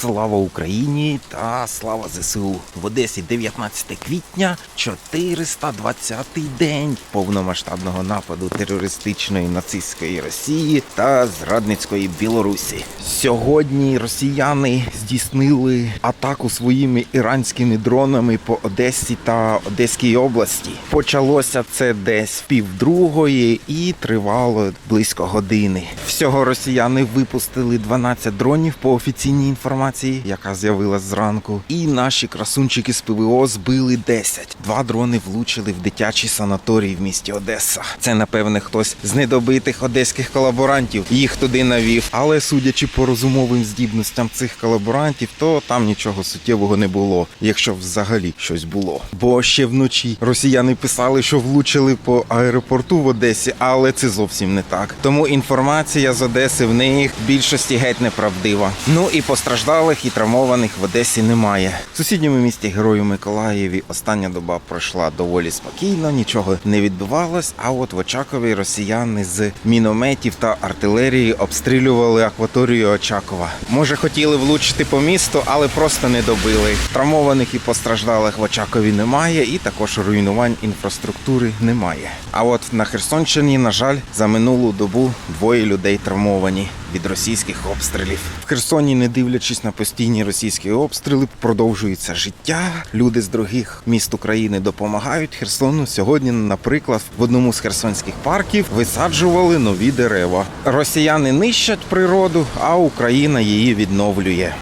Слава Україні та слава ЗСУ. В Одесі 19 квітня, 420-й день повномасштабного нападу терористичної нацистської Росії та зрадницької Білорусі. Сьогодні росіяни здійснили атаку своїми іранськими дронами по Одесі та Одеській області. Почалося це десь півдругої і тривало близько години. Всього росіяни випустили 12 дронів по офіційній інформації, яка з'явилась зранку. І наші красунчики з ПВО збили 10. Два дрони влучили в дитячий санаторій в місті Одеса. Це напевне хтось з недобитих одеських колаборантів їх туди навів. Але судячи по розумовим здібностям цих колаборантів, то там нічого суттєвого не було, якщо взагалі щось було. Бо ще вночі росіяни писали, що влучили по аеропорту в Одесі, але це зовсім не так. Тому інформація з Одеси в них в більшості геть неправдива. Ну і постраждалих і травмованих в Одесі немає. В сусідньому місті Герою Миколаєві остання доба пройшла доволі спокійно, нічого не відбувалось. А от в Очакові росіяни з мінометів та артилерії обстрілювали акваторію Очакова. Може, хотіли влучити по місту, але просто не добили. Травмованих і постраждалих в Очакові немає, і також руйнувань інфраструктури немає. А от на Херсонщині, на жаль, за минулу добу двоє людей травмовані від російських обстрілів. В Херсоні, не дивлячись на постійні російські обстріли, продовжується життя. Люди з других міст України допомагають Херсону. Сьогодні, наприклад, в одному з херсонських парків висаджували нові дерева. Росіяни нищать природу, а Україна її відновлює.